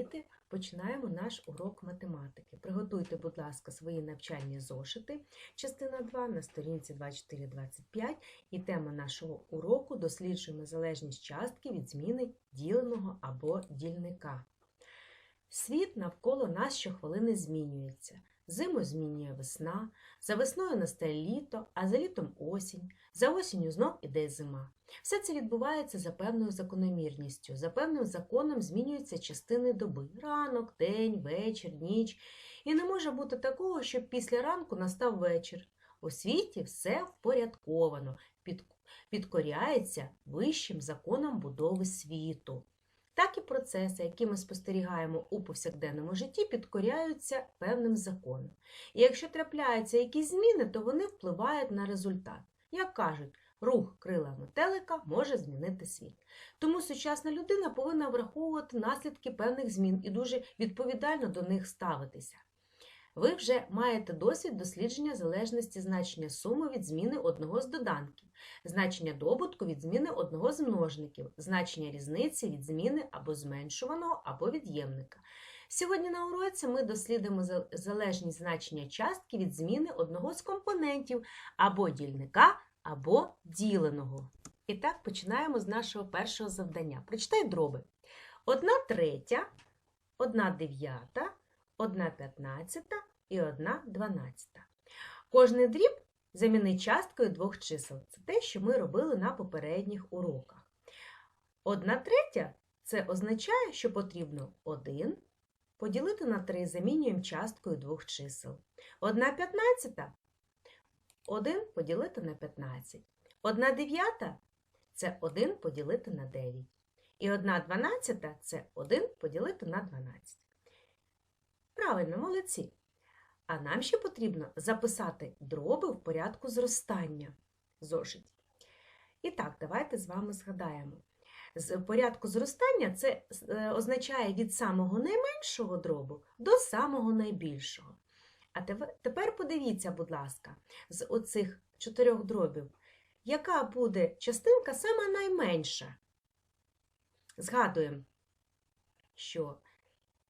діти, починаємо наш урок математики. Приготуйте, будь ласка, свої навчальні зошити, частина 2 на сторінці 24-25. І тема нашого уроку досліджуємо залежність частки від зміни діленого або дільника. Світ навколо нас щохвилини змінюється. Зиму змінює весна, за весною настає літо, а за літом осінь, за осінню знов іде зима. Все це відбувається за певною закономірністю. За певним законом змінюються частини доби ранок, день, вечір, ніч. І не може бути такого, щоб після ранку настав вечір. У світі все впорядковано, під, підкоряється вищим законам будови світу. Так і процеси, які ми спостерігаємо у повсякденному житті, підкоряються певним законам. І якщо трапляються якісь зміни, то вони впливають на результат. Як кажуть, рух крила метелика може змінити світ. Тому сучасна людина повинна враховувати наслідки певних змін і дуже відповідально до них ставитися. Ви вже маєте досвід дослідження залежності значення суми від зміни одного з доданків, значення добутку від зміни одного з множників, значення різниці від зміни або зменшуваного, або від'ємника. Сьогодні на уроці ми дослідимо залежність значення частки від зміни одного з компонентів або дільника, або діленого. І так починаємо з нашого першого завдання. Прочитай дроби. Одна третя, одна дев'ята, одна п'ятнадцята і одна дванадцята. Кожний дріб заміни часткою двох чисел. Це те, що ми робили на попередніх уроках. Одна третя це означає, що потрібно 1 поділити на 3 замінюємо часткою двох чисел. Одна п'ятнадцята 1 поділити на 15. Одна дев'ята це 1 поділити на 9. І одна дванадцята це 1 поділити на 12. Правильно, молодці. А нам ще потрібно записати дроби в порядку зростання зошитів. І так, давайте з вами згадаємо. З порядку зростання це е, означає від самого найменшого дробу до самого найбільшого. А тепер- подивіться, будь ласка, з оцих чотирьох дробів, яка буде частинка сама найменша. Згадуємо, що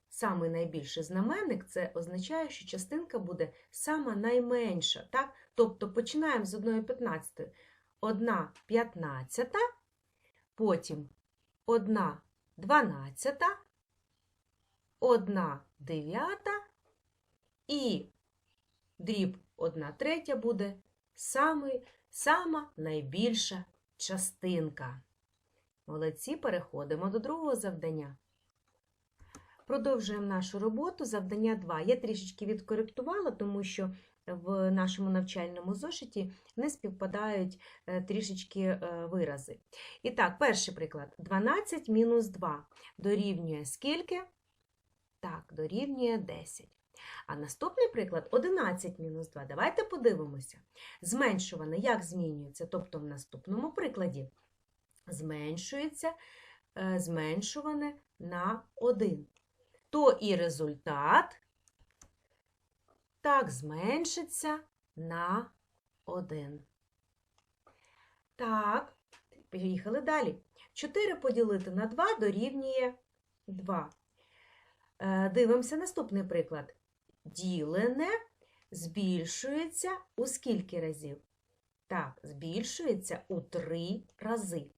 самий найбільший знаменник це означає, що частинка буде сама найменша. Так? Тобто починаємо з 1 п'ятнадцятої. 1 п'ятнадцята, потім 1 дванадцята, 1 дев'ята і дріб 1 третя буде самий, сама найбільша частинка. Молодці, переходимо до другого завдання. Продовжуємо нашу роботу. Завдання 2. Я трішечки відкоректувала, тому що в нашому навчальному зошиті не співпадають е, трішечки е, вирази. І так, перший приклад. 12 мінус 2 дорівнює скільки? Так, дорівнює 10. А наступний приклад 11 мінус 2. Давайте подивимося. Зменшуване як змінюється? Тобто в наступному прикладі зменшується е, зменшуване на 1. То і результат так зменшиться на 1. Так, поїхали далі. 4 поділити на 2 дорівнює 2. Е, Дивимося наступний приклад. Ділене збільшується у скільки разів? Так, збільшується у 3 рази.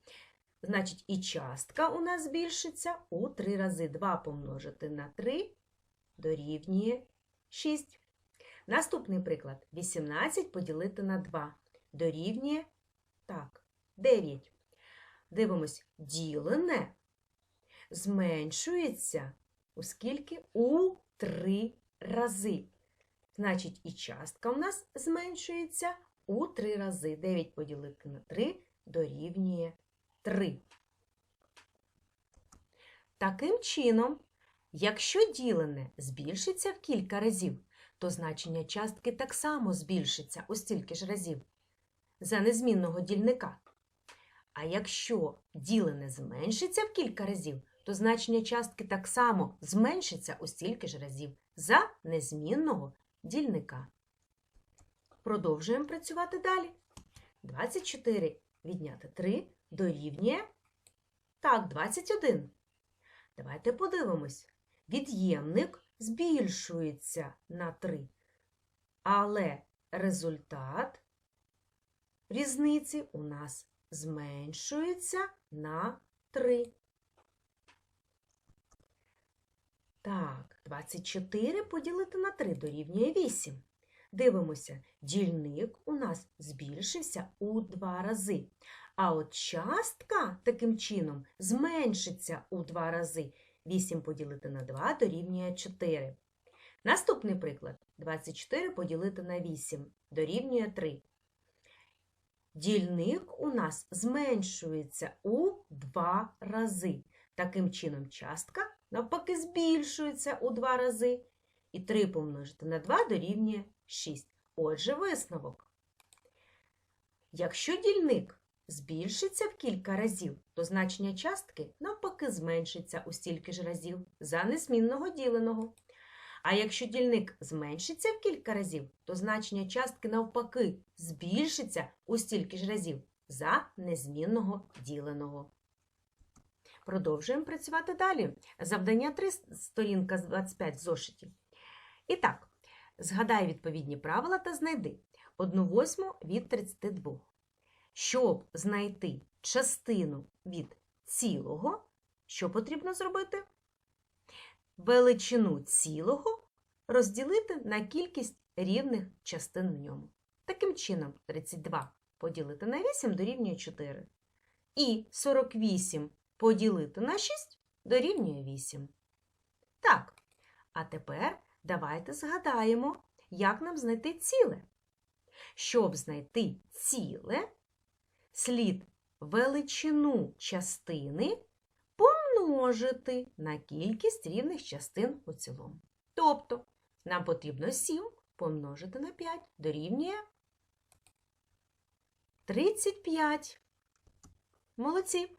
Значить, і частка у нас збільшиться у 3 рази. 2 помножити на 3 дорівнює 6. Наступний приклад. 18 поділити на 2 дорівнює так, 9. Дивимось, ділене зменшується у скільки? У 3 рази. Значить, і частка у нас зменшується у 3 рази. 9 поділити на 3 дорівнює 3. Таким чином, якщо ділене збільшиться в кілька разів, то значення частки так само збільшиться у стільки ж разів за незмінного дільника. А якщо ділене зменшиться в кілька разів, то значення частки так само зменшиться у стільки ж разів за незмінного дільника. Продовжуємо працювати далі. 24 відняти 3 дорівнює так, 21. Давайте подивимось. від'ємник збільшується на 3, але результат різниці у нас зменшується на 3. Так, 24 поділити на 3 дорівнює 8. Дивимося, дільник у нас збільшився у 2 рази. А от частка таким чином зменшиться у 2 рази. 8 поділити на 2 дорівнює 4. Наступний приклад. 24 поділити на 8 дорівнює 3. Дільник у нас зменшується у 2 рази. Таким чином, частка навпаки збільшується у 2 рази. І 3 помножити на 2 дорівнює 6. Отже, висновок. Якщо дільник збільшиться в кілька разів, то значення частки навпаки зменшиться у стільки ж разів за незмінного діленого. А якщо дільник зменшиться в кілька разів, то значення частки навпаки збільшиться у стільки ж разів за незмінного діленого. Продовжуємо працювати далі. Завдання 3, сторінка з 25 в зошиті. І так, згадай відповідні правила та знайди 1 восьму від 32. Щоб знайти частину від цілого, що потрібно зробити? Величину цілого розділити на кількість рівних частин в ньому. Таким чином, 32 поділити на 8 дорівнює 4. І 48 поділити на 6 дорівнює 8. Так, а тепер давайте згадаємо, як нам знайти ціле. Щоб знайти ціле, слід величину частини помножити на кількість рівних частин у цілому. Тобто, нам потрібно 7 помножити на 5 дорівнює 35. Молодці.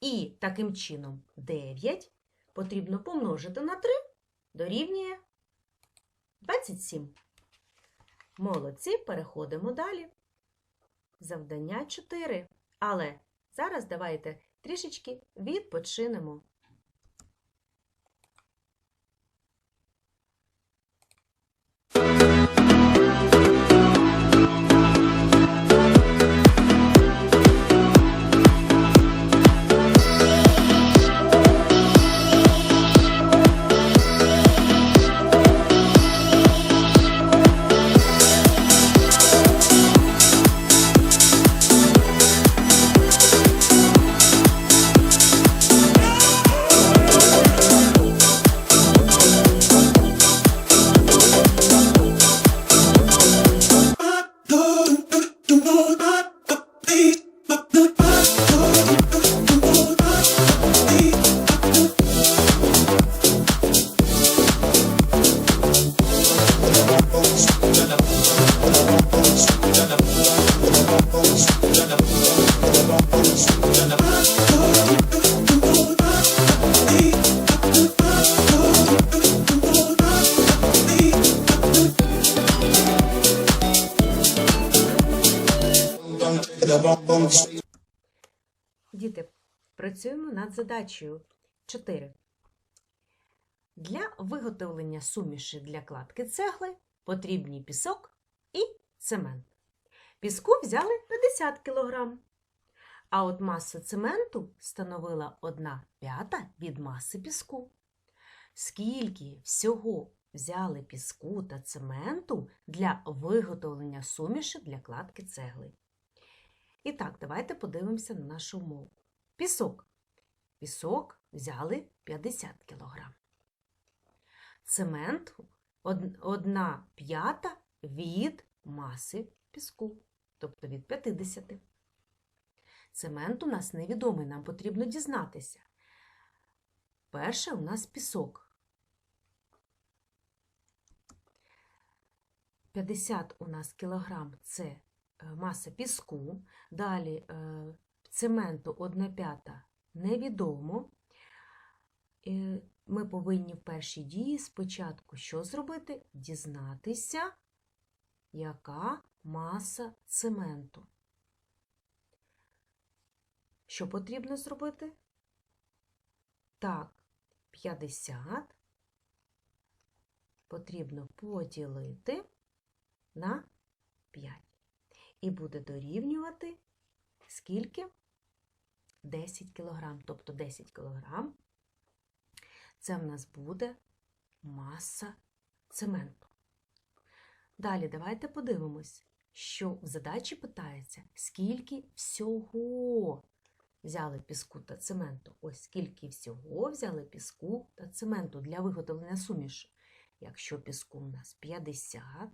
І таким чином 9 потрібно помножити на 3 дорівнює 27. Молодці, переходимо далі. Завдання 4. Але зараз давайте трішечки відпочинемо. Діти, працюємо над задачею 4. Для виготовлення суміші для кладки цегли потрібні пісок і цемент. Піску взяли 50 кг, а от маса цементу становила 1 п'ята від маси піску. Скільки всього взяли піску та цементу для виготовлення суміші для кладки цегли? І так, давайте подивимося на нашу умову. Пісок. Пісок взяли 50 кг. Цемент 1 п'ята від маси піску, тобто від 50. Цемент у нас невідомий, нам потрібно дізнатися. Перше у нас пісок. 50 у нас кілограм це маса піску. Далі е, цементу 1 п'ята невідомо. Е, Ми повинні в першій дії спочатку що зробити? Дізнатися, яка маса цементу. Що потрібно зробити? Так, 50 потрібно поділити на 5. І буде дорівнювати скільки? 10 кг. Тобто 10 кг це в нас буде маса цементу. Далі давайте подивимось, що в задачі питається, скільки всього взяли піску та цементу. Ось скільки всього взяли піску та цементу для виготовлення суміші. Якщо піску у нас 50,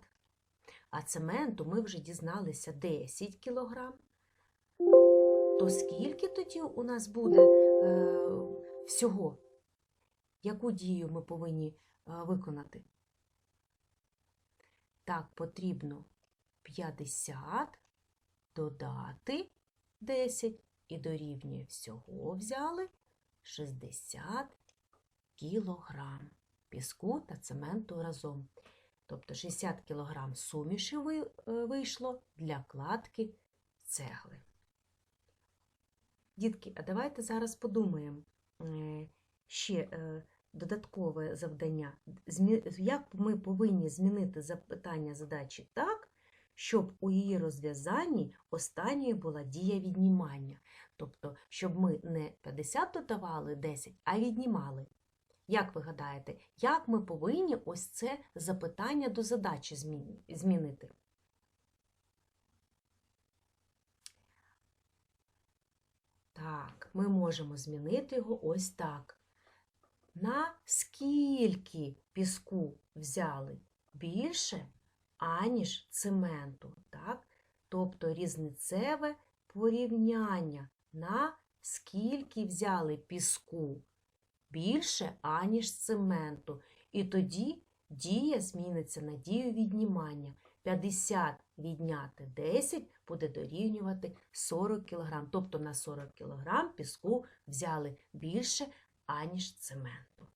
а цементу ми вже дізналися 10 кг, то скільки тоді у нас буде е, всього? Яку дію ми повинні е, виконати? Так, потрібно 50 додати 10 і дорівнює всього взяли 60 кілограм піску та цементу разом. Тобто 60 кг суміші е, вийшло для кладки цегли. Дітки, а давайте зараз подумаємо ще е, додаткове завдання. Як ми повинні змінити запитання задачі так, щоб у її розв'язанні останньою була дія віднімання. Тобто, щоб ми не 50 додавали 10, а віднімали. Як ви гадаєте, як ми повинні ось це запитання до задачі змінити? Так, ми можемо змінити його ось так. На скільки піску взяли більше, аніж цементу, так? Тобто різницеве порівняння на скільки взяли піску більше, аніж цементу. І тоді дія зміниться на дію віднімання. 50 відняти 10 буде дорівнювати 40 кг. Тобто на 40 кг піску взяли більше, аніж цементу.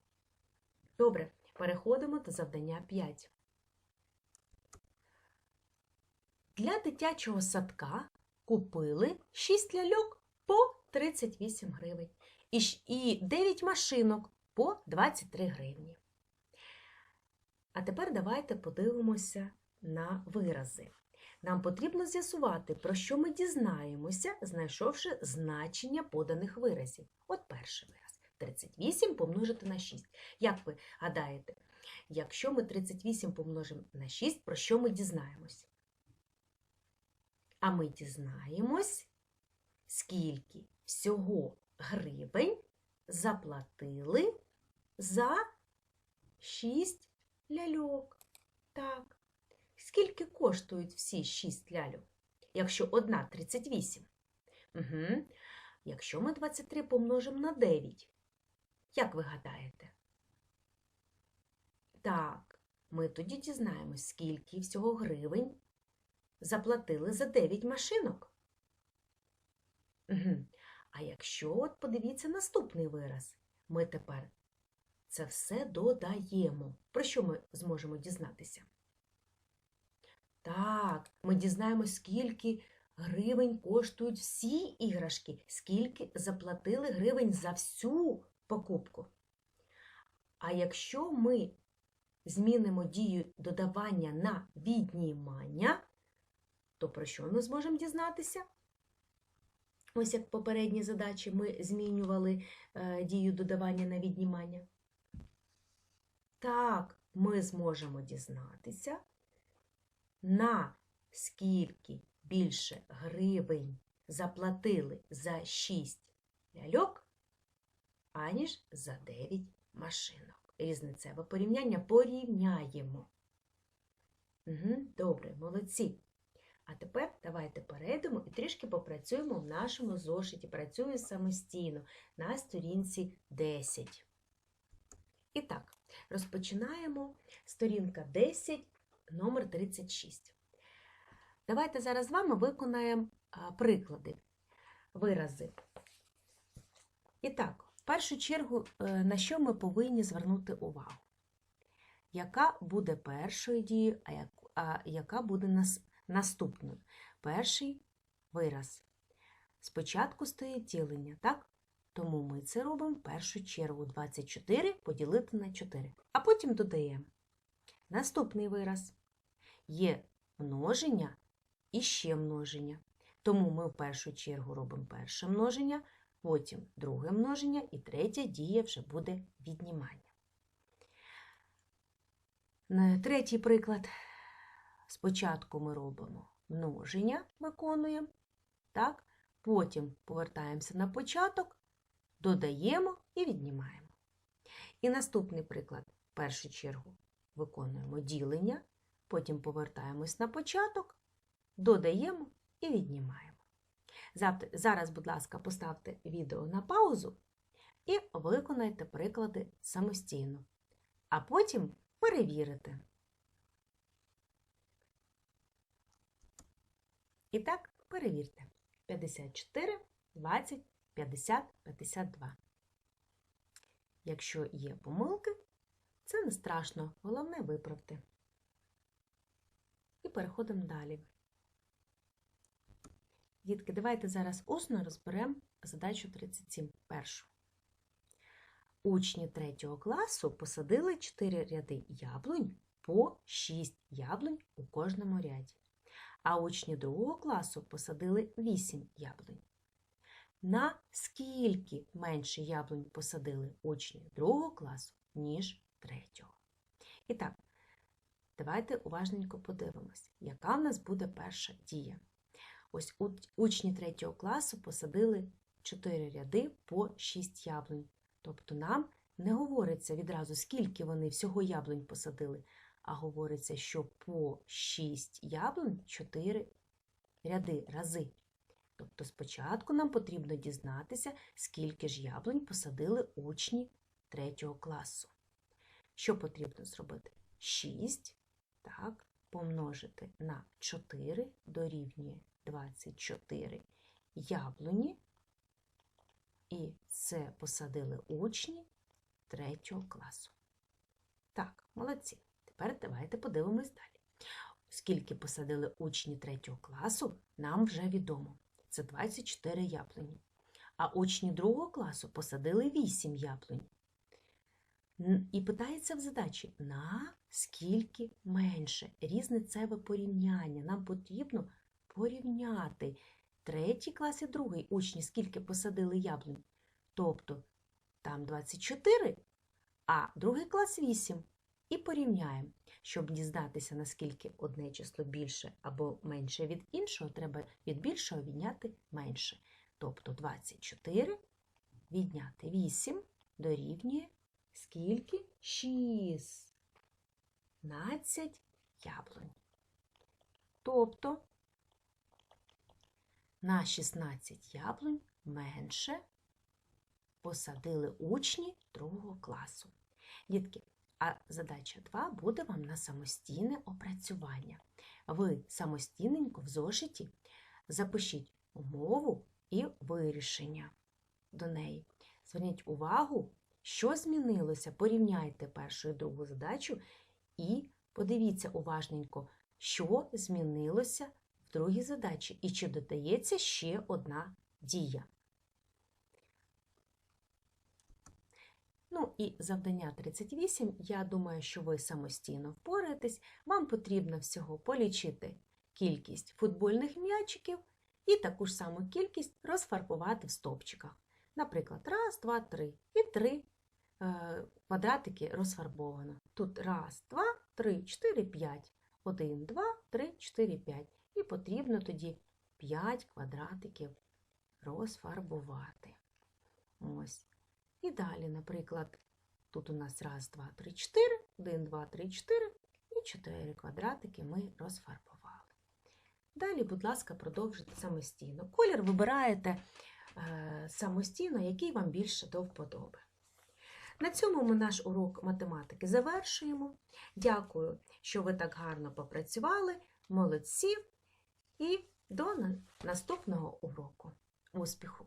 Добре, переходимо до завдання 5. Для дитячого садка купили 6 ляльок по 38 гривень і 9 машинок по 23 гривні. А тепер давайте подивимося на вирази. Нам потрібно з'ясувати, про що ми дізнаємося, знайшовши значення поданих виразів. От перший вираз. 38 помножити на 6. Як ви гадаєте, якщо ми 38 помножимо на 6, про що ми дізнаємось? А ми дізнаємось, скільки всього гривень заплатили за 6 ляльок. Так. Скільки коштують всі 6 ляльок? Якщо одна 38. Угу. Якщо ми 23 помножимо на 9, як ви гадаєте? Так, ми тоді дізнаємось, скільки всього гривень заплатили за 9 машинок. Угу. А якщо от подивіться наступний вираз, ми тепер це все додаємо. Про що ми зможемо дізнатися? Так, ми дізнаємось, скільки гривень коштують всі іграшки, скільки заплатили гривень за всю покупку. А якщо ми змінимо дію додавання на віднімання, то про що ми зможемо дізнатися? Ось як в попередній задачі ми змінювали е, дію додавання на віднімання. Так, ми зможемо дізнатися, на скільки більше гривень заплатили за 6 ляльок, аніж за 9 машинок. Різницеве порівняння порівняємо. Угу, добре, молодці. А тепер давайте перейдемо і трішки попрацюємо в нашому зошиті. Працюю самостійно на сторінці 10. І так, розпочинаємо сторінка 10, номер 36. Давайте зараз з вами виконаємо приклади, вирази. І так, в першу чергу, е, на що ми повинні звернути увагу? Яка буде першою дією, а, яка буде нас. Перший вираз. Спочатку стоїть ділення, так? Тому ми це робимо в першу чергу 24 поділити на 4, а потім додаємо. Наступний вираз. Є множення і ще множення. Тому ми в першу чергу робимо перше множення, потім друге множення і третя дія вже буде віднімання. Третій приклад. Спочатку ми робимо множення, виконуємо, так? потім повертаємося на початок, додаємо і віднімаємо. І наступний приклад. В першу чергу виконуємо ділення, потім повертаємось на початок, додаємо і віднімаємо. Зараз, будь ласка, поставте відео на паузу і виконайте приклади самостійно, а потім перевірите. І так, перевірте. 54, 20, 50, 52. Якщо є помилки, це не страшно, головне виправте. І переходимо далі. Дітки, давайте зараз усно розберемо задачу 37 першу. Учні 3 класу посадили 4 ряди яблунь по 6 яблунь у кожному ряді. А учні 2 класу посадили 8 яблунь. На скільки менше яблунь посадили учні 2 класу, ніж 3? І так, давайте уважненько подивимось, яка в нас буде перша дія. Ось учні 3 класу посадили 4 ряди по 6 яблунь. Тобто нам не говориться відразу, скільки вони всього яблунь посадили, а говориться, що по 6 яблунь 4 ряди рази. Тобто спочатку нам потрібно дізнатися, скільки ж яблунь посадили учні 3 класу. Що потрібно зробити? 6, так, помножити на 4 дорівнює 24 яблуні. І це посадили учні 3 класу. Так, молодці. Тепер давайте подивимось далі. Скільки посадили учні 3 класу, нам вже відомо. Це 24 яблуні. А учні 2 класу посадили 8 яблунь. І питається в задачі, на скільки менше? Різницеве порівняння. Нам потрібно порівняти третій клас і другий учні, скільки посадили яблунь. Тобто там 24, а другий клас 8. І порівняємо. Щоб дізнатися, наскільки одне число більше або менше від іншого, треба від більшого відняти менше. Тобто 24 відняти 8 дорівнює скільки? 16 яблунь. Тобто на 16 яблунь менше посадили учні другого класу. Дітки, а задача 2 буде вам на самостійне опрацювання. Ви самостійненько в зошиті запишіть умову і вирішення до неї. Зверніть увагу, що змінилося. Порівняйте першу і другу задачу і подивіться уважненько, що змінилося в другій задачі і чи додається ще одна дія. Ну і завдання 38, я думаю, що ви самостійно впораєтесь. Вам потрібно всього полічити кількість футбольних м'ячиків і таку ж саму кількість розфарбувати в стовпчиках. Наприклад, раз, два, три. І три е, квадратики розфарбовано. Тут раз, два, три, чотири, п'ять. Один, два, три, чотири, п'ять. І потрібно тоді 5 квадратиків розфарбувати. Ось. І далі, наприклад, тут у нас раз, два, три, чотири, один, два, три, чотири і чотири квадратики ми розфарбували. Далі, будь ласка, продовжуйте самостійно. Колір вибираєте е, самостійно, який вам більше до вподоби. На цьому ми наш урок математики завершуємо. Дякую, що ви так гарно попрацювали. Молодці! І до наступного уроку. Успіху!